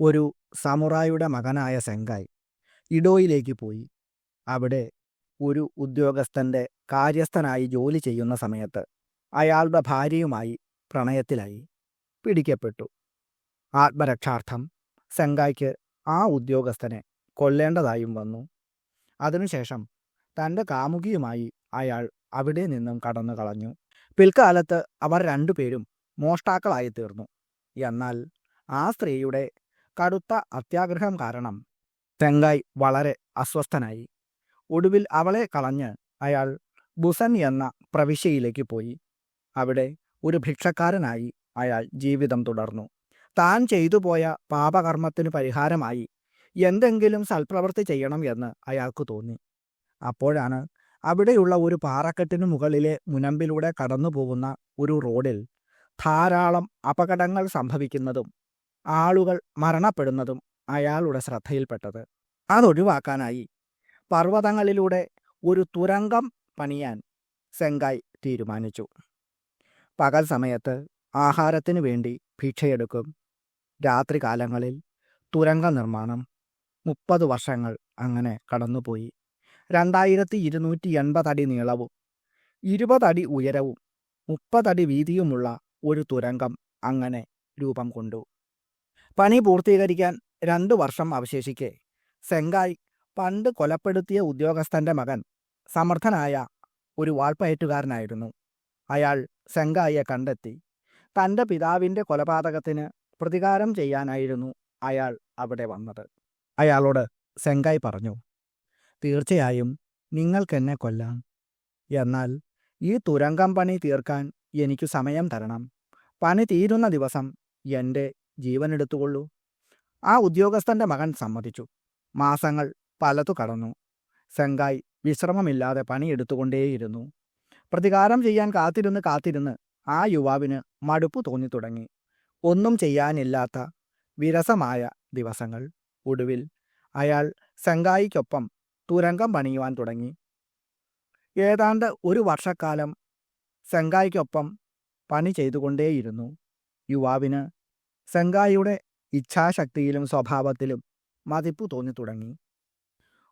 ഒരു സമുറായുടെ മകനായ സെങ്കായ് ഇഡോയിലേക്ക് പോയി. അവിടെ ഒരു ഉദ്യോഗസ്ഥന്റെ കാര്യസ്ഥനായി ജോലി ചെയ്യുന്ന സമയത്ത് അയാളുടെ ഭാര്യയുമായി പ്രണയത്തിലായി പിടിക്കപ്പെട്ടു. ആത്മരക്ഷാർത്ഥം സെങ്കായ്ക്ക് ആ ഉദ്യോഗസ്ഥനെ കൊല്ലേണ്ടതായും വന്നു. അതിനുശേഷം തന്റെ കാമുകിയുമായി അയാൾ അവിടെ നിന്നും കടന്നു കളഞ്ഞു പിൽക്കാലത്ത് അവർ രണ്ടുപേരും മോഷ്ടാക്കളായി തീർന്നു എന്നാൽ ആ സ്ത്രീയുടെ കടുത്ത അത്യാഗ്രഹം കാരണം തെങ്കായ് വളരെ അസ്വസ്ഥനായി. ഒടുവിൽ അവളെ കളഞ്ഞ് അയാൾ ബുസൻ എന്ന പ്രവിശ്യയിലേക്ക് പോയി. അവിടെ ഒരു ഭിക്ഷക്കാരനായി അയാൾ ജീവിതം തുടർന്നു. താൻ ചെയ്തു പോയ പാപകർമ്മത്തിനു പരിഹാരമായി എന്തെങ്കിലും സൽപ്രവൃത്തി ചെയ്യണം എന്ന് അയാൾക്ക് തോന്നി. അപ്പോഴാണ് അവിടെയുള്ള ഒരു പാറക്കെട്ടിനു മുകളിലെ മുനമ്പിലൂടെ കടന്നു പോകുന്ന ഒരു റോഡിൽ ധാരാളം അപകടങ്ങൾ സംഭവിക്കുന്നതും ആളുകൾ മരണപ്പെടുന്നതും അയാളുടെ ശ്രദ്ധയിൽപ്പെട്ടത്. അതൊഴിവാക്കാനായി പർവതങ്ങളിലൂടെ ഒരു തുരങ്കം പണിയാൻ സെങ്കായ് തീരുമാനിച്ചു. പകൽ സമയത്ത് ആഹാരത്തിനു വേണ്ടി ഭിക്ഷയെടുക്കും. രാത്രികാലങ്ങളിൽ തുരങ്ക നിർമ്മാണം മുപ്പത് വർഷങ്ങൾ അങ്ങനെ കടന്നുപോയി. രണ്ടായിരത്തി ഇരുന്നൂറ്റി എൺപതടി നീളവും ഇരുപതടി ഉയരവും മുപ്പതടി വീതിയുമുള്ള ഒരു തുരങ്കം അങ്ങനെ രൂപം കൊണ്ടു. പണി പൂർത്തീകരിക്കാൻ രണ്ടു വർഷം അവശേഷിക്കെ. സെങ്കായ് പണ്ട് കൊലപ്പെടുത്തിയ ഉദ്യോഗസ്ഥന്റെ മകൻ സമർത്ഥനായ ഒരു വാൾപ്പയറ്റുകാരനായിരുന്നു. അയാൾ സെങ്കായിയെ കണ്ടെത്തി. തന്റെ പിതാവിന്റെ കൊലപാതകത്തിന് പ്രതികാരം ചെയ്യാനായിരുന്നു അയാൾ അവിടെ വന്നത്. അയാളോട് സെങ്കായ് പറഞ്ഞു തീർച്ചയായും നിങ്ങൾക്കെന്നെ കൊല്ലാം. എന്നാൽ ഈ തുരങ്കം പണി തീർക്കാൻ എനിക്ക് സമയം തരണം. പണി തീരുന്ന ദിവസം എന്റെ ജീവൻ എടുത്തുകൊള്ളൂ ആ ഉദ്യോഗസ്ഥന്റെ മകൻ സമ്മതിച്ചു. മാസങ്ങൾ പലതു കടന്നു. സെങ്കായ് വിശ്രമമില്ലാതെ പണിയെടുത്തുകൊണ്ടേയിരുന്നു. പ്രതികാരം ചെയ്യാൻ കാത്തിരുന്ന് കാത്തിരുന്ന് ആ യുവാവിന് മടുപ്പു തോന്നിത്തുടങ്ങി. ഒന്നും ചെയ്യാനില്ലാത്ത വിരസമായ ദിവസങ്ങൾ. ഒടുവിൽ അയാൾ സെങ്കായിക്കൊപ്പം തുരങ്കം പണിയുവാൻ തുടങ്ങി. ഏതാണ്ട് ഒരു വർഷക്കാലം സെങ്കായിക്കൊപ്പം പണി ചെയ്തുകൊണ്ടേയിരുന്നു. യുവാവിന് സെങ്കായിയുടെ ഇച്ഛാശക്തിയിലും സ്വഭാവത്തിലും മതിപ്പു തോന്നിത്തുടങ്ങി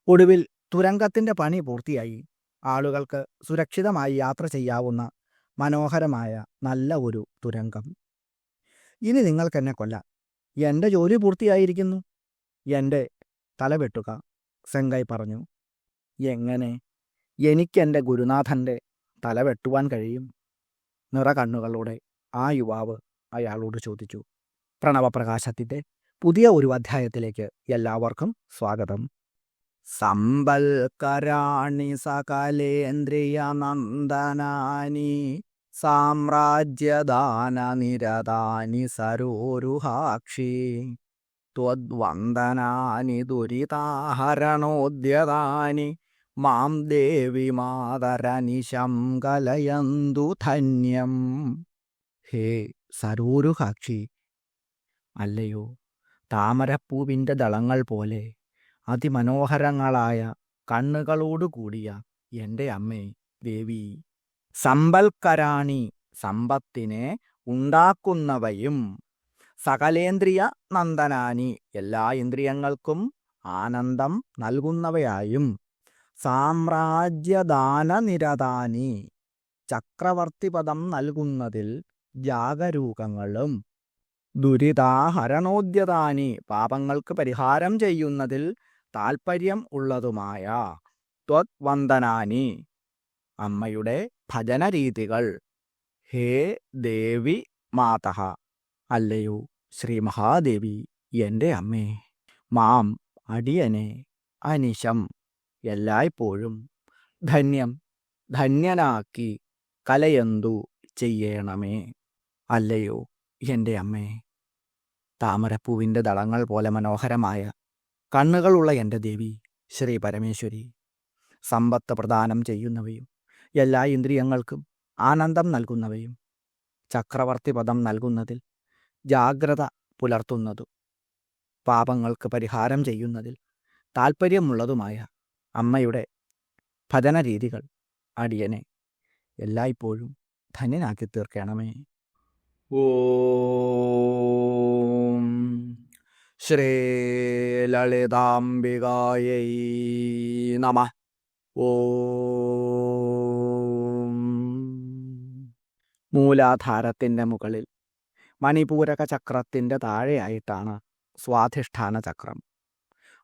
ഒടുവിൽ തുരങ്കത്തിന്റെ പണി പൂർത്തിയായി. ആളുകൾക്ക് സുരക്ഷിതമായി യാത്ര ചെയ്യാവുന്ന മനോഹരമായ നല്ല ഒരു തുരങ്കം. ഇനി നിങ്ങൾക്കെന്നെ കൊല്ലാം. എന്റെ ജോലി പൂർത്തിയായിരിക്കുന്നു. എന്റെ തല വെട്ടുക സെങ്കായ് പറഞ്ഞു. എങ്ങനെ? എനിക്കെന്റെ ഗുരുനാഥന്റെ തല വെട്ടുവാൻ കഴിയും? നിറകണ്ണുകളോടെ ആ യുവാവ് അയാളോട് ചോദിച്ചു. പ്രണവപ്രകാശത്തിന്റെ പുതിയ ഒരു അധ്യായത്തിലേക്ക് എല്ലാവർക്കും സ്വാഗതം. സമ്പൽക്കരാണി സകലേന്ദ്രിയ നന്ദനാനി സാമ്രാജ്യദാന നിരതാനി സരോരുഹാക്ഷി ത്വദ്വന്ദനാനി ദുരിതാഹരണോദ്യതാനി മാം ദേവി മാതരനിശം കലയന്തു ധന്യം. ഹേ സരോരുഹാക്ഷി അല്ലയോ? താമരപ്പൂവിന്റെ ദളങ്ങൾ പോലെ അതിമനോഹരങ്ങളായ കണ്ണുകളോടുകൂടിയ എന്റെ അമ്മേ ദേവി. സമ്പൽക്കരാണി സമ്പത്തിനെ ഉണ്ടാക്കുന്നവയും സകലേന്ദ്രിയ നന്ദനാനി എല്ലാ ഇന്ദ്രിയങ്ങൾക്കും ആനന്ദം നൽകുന്നവയായും സാമ്രാജ്യദാന നിരതാനി ചക്രവർത്തിപദം നൽകുന്നതിൽ ജാഗരൂകങ്ങളും ദുരിതാഹരണോദ്യതാനി പാപങ്ങൾക്ക് പരിഹാരം ചെയ്യുന്നതിൽ താൽപ്പര്യം ഉള്ളതുമായ ത്വദ്വന്ദനാനി അമ്മയുടെ ഭജനരീതികൾ. ഹേ ദേവി മാതഹ. അല്ലയോ ശ്രീ മഹാദേവി എന്റെ അമ്മേ. മാം അടിയനെ അനിശം. എല്ലായ്പ്പോഴും ധന്യം ധന്യനാക്കി കലയന്തു ചെയ്യണമേ. അല്ലയോ എന്റെ അമ്മേ താമരപ്പൂവിന്റെ ദളങ്ങൾ പോലെ മനോഹരമായ കണ്ണുകളുള്ള എന്റെ ദേവി ശ്രീ പരമേശ്വരി. സമ്പത്ത് പ്രദാനം ചെയ്യുന്നവയും എല്ലാ ഇന്ദ്രിയങ്ങൾക്കും ആനന്ദം നൽകുന്നവയും ചക്രവർത്തി പദം നൽകുന്നതിൽ ജാഗ്രത പുലർത്തുന്നതും പാപങ്ങൾക്ക് പരിഹാരം ചെയ്യുന്നതിൽ താൽപ്പര്യമുള്ളതുമായ അമ്മയുടെ ഭജന രീതികൾ അടിയനെ എല്ലായ്പ്പോഴും ധന്യനാക്കി തീർക്കണമേ ഓം ശ്രീലളിതാംബികായൈ നമ. ഓം മൂലാധാരത്തിന്റെ മുകളിൽ മണിപൂരക ചക്രത്തിന്റെ താഴെയായിട്ടാണ് സ്വാധിഷ്ഠാന ചക്രം.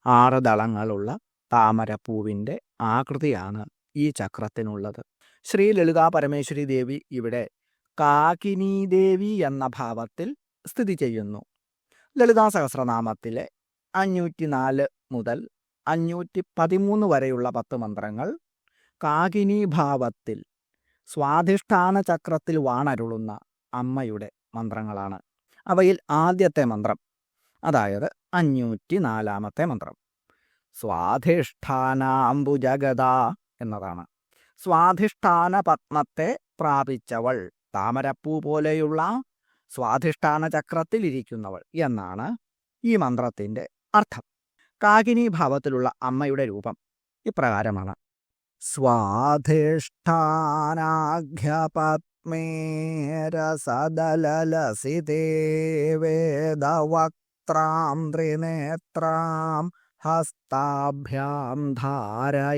ആറ് ദളങ്ങളുള്ള താമരപ്പൂവിന്റെ ആകൃതിയാണ് ഈ ചക്രത്തിനുള്ളത്. ശ്രീ ലളിതാ പരമേശ്വരി ദേവി ഇവിടെ കാകിനി ദേവി എന്ന ഭാവത്തിൽ സ്ഥിതി ചെയ്യുന്നു. ലളിതാ സഹസ്രനാമത്തിലെ അഞ്ഞൂറ്റി നാല് മുതൽ അഞ്ഞൂറ്റി പതിമൂന്ന് വരെയുള്ള പത്ത് മന്ത്രങ്ങൾ കാകിനി ഭാവത്തിൽ സ്വാധിഷ്ഠാന ചക്രത്തിൽ വാണരുളുന്ന അമ്മയുടെ മന്ത്രങ്ങളാണ്. അവയിൽ ആദ്യത്തെ മന്ത്രം അതായത് അഞ്ഞൂറ്റി നാലാമത്തെ മന്ത്രം. സ്വാധിഷ്ഠാനാംബുജഗത എന്നതാണ്. സ്വാധിഷ്ഠാന പത്മത്തെ പ്രാപിച്ചവൾ താമരപ്പൂ പോലെയുള്ള സ്വാധിഷ്ഠാന ചക്രത്തിൽ ഇരിക്കുന്നവൾ എന്നാണ് ഈ മന്ത്രത്തിന്റെ അർത്ഥം. കാകിനി ഭാവത്തിലുള്ള അമ്മയുടെ രൂപം ഇപ്രകാരമാണ്. സ്വാധിഷ്ഠാനാഘ്യപത്മേ രസദലലസിതേ വേദവക്ത്രാം ത്രിനേത്രാം ഹസ്താഭ്യാം ധാരയന്തീം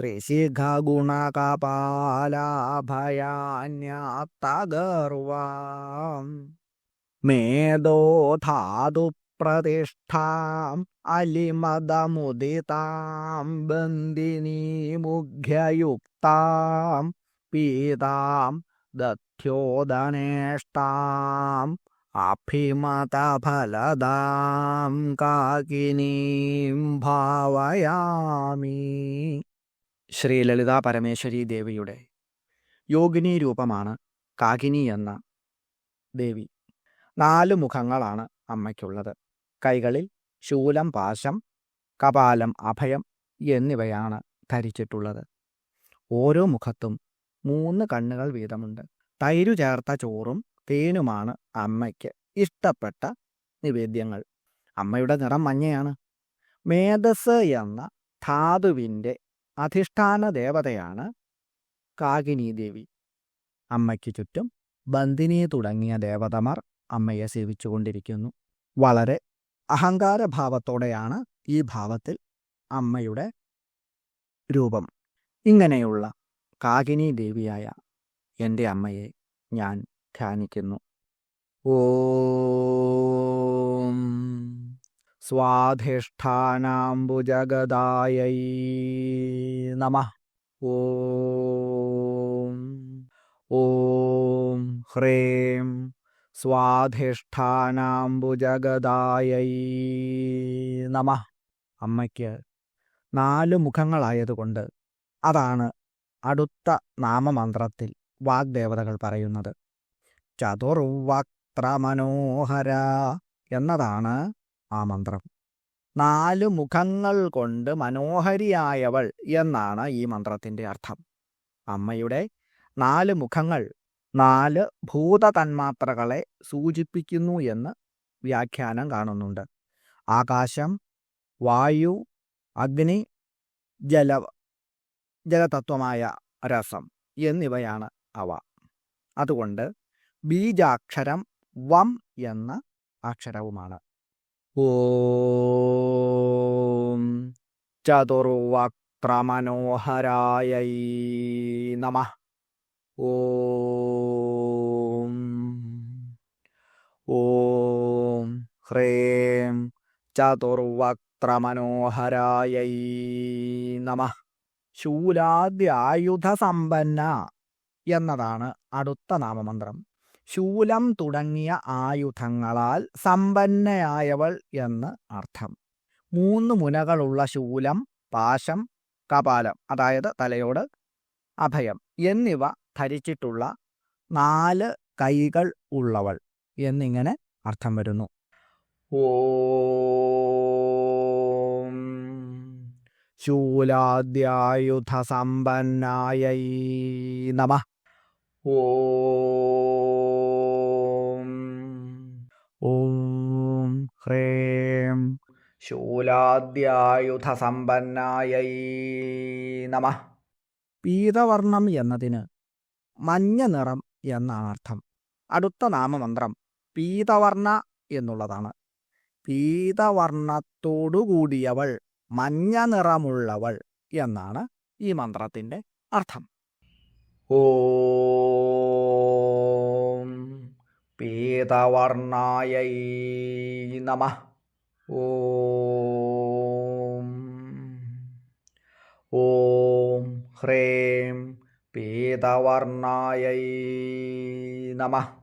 त्रिशिखगुणकपालाभयान्यतगर्वां मेदो धातु प्रतिष्ठाम् अलिमदमुदितां बन्दिनीमुग्ध्ययुक्तां पीतां दध्योदनेष्टाम् अभिमतफलदां काकिनीं भावयामि। ശ്രീ ലളിതാ പരമേശ്വരി ദേവിയുടെ യോഗിനി രൂപമാണ് കാകിനി എന്ന ദേവി. നാല് മുഖങ്ങളാണ് അമ്മയ്ക്കുള്ളത്. കൈകളിൽ ശൂലം പാശം കപാലം അഭയം എന്നിവയാണ് ധരിച്ചിട്ടുള്ളത്. ഓരോ മുഖത്തും മൂന്ന് കണ്ണുകൾ വീതമുണ്ട്. തൈരു ചേർത്ത ചോറും തേനുമാണ് അമ്മയ്ക്ക് ഇഷ്ടപ്പെട്ട നിവേദ്യങ്ങൾ. അമ്മയുടെ നിറം മഞ്ഞയാണ്. മേധസ് എന്ന ധാതുവിന്റെ അധിഷ്ഠാന ദേവതയാണ് കാകിനി ദേവി അമ്മയ്ക്ക് ചുറ്റും ബന്ദിനിയെ തുടങ്ങിയ ദേവതമാർ അമ്മയെ സേവിച്ചുകൊണ്ടിരിക്കുന്നു. വളരെ അഹങ്കാരഭാവത്തോടെയാണ് ഈ ഭാവത്തിൽ അമ്മയുടെ രൂപം. ഇങ്ങനെയുള്ള കാകിനി ദേവിയായ എന്റെ അമ്മയെ ഞാൻ ധ്യാനിക്കുന്നു. ഓം. സ്വാധിഷ്ഠാനാംബുജഗദായൈ നമ. ഓം ഓം ഹ്രീം. സ്വാധിഷ്ഠാനാംബുജഗദായൈ നമ. അമ്മയ്ക്ക് നാല് മുഖങ്ങളായതുകൊണ്ട് അതാണ് അടുത്ത നാമമന്ത്രത്തിൽ വാഗ്ദേവതകൾ പറയുന്നത്. ചതുർവക്ത്രമനോഹര എന്നതാണ് ആ മന്ത്രം. നാല് മുഖങ്ങൾ കൊണ്ട് മനോഹരിയായവൾ എന്നാണ് ഈ മന്ത്രത്തിന്റെ അർത്ഥം. അമ്മയുടെ നാല് മുഖങ്ങൾ നാല് ഭൂതതന്മാത്രകളെ സൂചിപ്പിക്കുന്നു എന്ന് വ്യാഖ്യാനം കാണുന്നുണ്ട്. ആകാശം വായു അഗ്നി ജല ജലതത്വമായ രസം എന്നിവയാണ് അവ. അതുകൊണ്ട് ബീജാക്ഷരം വം എന്ന അക്ഷരവുമാണ്. ഓം ചതുർവക്ത്രമനോഹരായൈ നമ. ഓം ഓം ഹ്രേം ചതുർവക്ത്രമനോഹരായൈ നമ. ശൂലാദ്യായുധസമ്പന്ന എന്നതാണ് അടുത്ത നാമമന്ത്രം. ശൂലം തുടങ്ങിയ ആയുധങ്ങളാൽ സമ്പന്നയായവൾ എന്ന് അർത്ഥം. മൂന്ന് മുനകളുള്ള ശൂലം പാശം കപാലം അതായത് തലയോട് അഭയം എന്നിവ ധരിച്ചിട്ടുള്ള നാല് കൈകൾ ഉള്ളവൾ എന്നിങ്ങനെ അർത്ഥം വരുന്നു. ശൂലാദ്യായുധ സമ്പന്നായ നമ. ഓം ഹ്രീം ശൂലാദ്യായുധസമ്പന്നായൈ നമ. പീതവർണം എന്നതിന് മഞ്ഞ നിറം എന്നാണ് അർത്ഥം അടുത്ത നാമമന്ത്രം പീതവർണ എന്നുള്ളതാണ്. പീതവർണത്തോടുകൂടിയവൾ മഞ്ഞ നിറമുള്ളവൾ എന്നാണ് ഈ മന്ത്രത്തിന്റെ അർത്ഥം. ഓം പീതവർണായൈ നമ. ഓം. ഓം. ഹ്രേം പീതവർണായൈ നമ.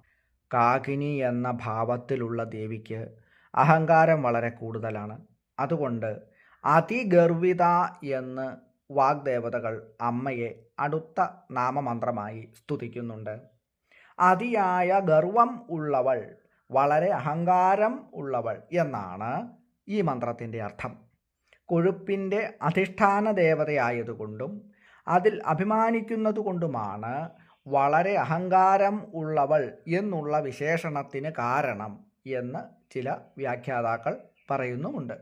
കാകിനി എന്ന ഭാവത്തിലുള്ള ദേവിക്ക് അഹങ്കാരം വളരെ കൂടുതലാണ്. അതുകൊണ്ട് അതിഗർവിത എന്ന് വാഗ്ദേവതകൾ അമ്മയെ അടുത്ത നാമമന്ത്രമായി സ്തുതിക്കുന്നുണ്ട്. അതിയായ ഗർവം ഉള്ളവൾ വളരെ അഹങ്കാരം ഉള്ളവൾ എന്നാണ് ഈ മന്ത്രത്തിന്റെ അർത്ഥം. കൊഴുപ്പിന്റെ അധിഷ്ഠാന ദേവതയായതുകൊണ്ടും അതിൽ അഭിമാനിക്കുന്നതുകൊണ്ടുമാണ് വളരെ അഹങ്കാരം ഉള്ളവൾ എന്നുള്ള വിശേഷണത്തിന് കാരണം എന്ന് ചില വ്യാഖ്യാതാക്കൾ പറയുന്നുമുണ്ട്.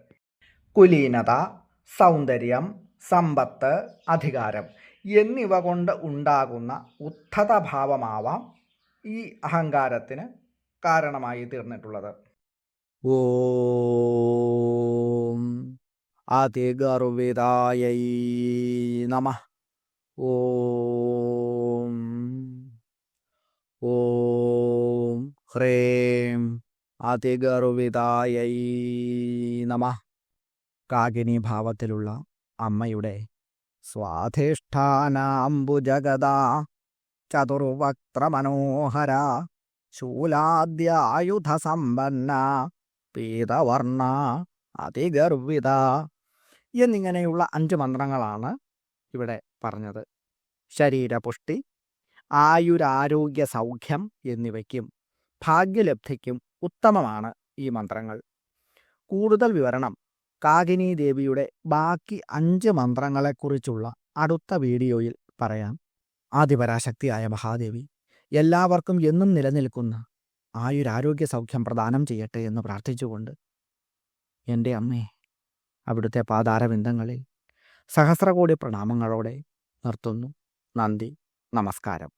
കുലീനത സൗന്ദര്യം സമ്പത്ത് അധികാരം എന്നിവ കൊണ്ട് ഉണ്ടാകുന്ന ഉദ്ധതഭാവമാവാം ഈ അഹങ്കാരത്തിന് കാരണമായി തീർന്നിട്ടുള്ളത്. ഓം നമ. ഓം ഓം ഹ്രേം അതിഗർവിതായൈ നമ. കാകിനി ഭാവത്തിലുള്ള അമ്മയുടെ സ്വാധിഷ്ഠാനാംബുജഗദ. ചതുർവക്ത്രമനോഹര ശൂലാദ്യായുധസമ്പന്ന പീതവർണ അതിഗർവിത എന്നിങ്ങനെയുള്ള അഞ്ച് മന്ത്രങ്ങളാണ് ഇവിടെ പറഞ്ഞത്. ശരീരപുഷ്ടി ആയുരാരോഗ്യ സൗഖ്യം എന്നിവയ്ക്കും ഭാഗ്യലബ്ധിക്കും ഉത്തമമാണ് ഈ മന്ത്രങ്ങൾ. കൂടുതൽ വിവരണം കാകിനി ദേവിയുടെ ബാക്കി അഞ്ച് മന്ത്രങ്ങളെക്കുറിച്ചുള്ള അടുത്ത വീഡിയോയിൽ പറയാം. ആദിപരാശക്തിയായ മഹാദേവി എല്ലാവർക്കും എന്നും നിലനിൽക്കുന്ന ആയുരാരോഗ്യ സൗഖ്യം പ്രദാനം ചെയ്യട്ടെ എന്ന് പ്രാർത്ഥിച്ചുകൊണ്ട് എന്റെ അമ്മേ അവിടുത്തെ പാതാരബിന്ദങ്ങളിൽ സഹസ്രകോടി പ്രണാമങ്ങളോടെ നിർത്തുന്നു. നന്ദി. നമസ്കാരം.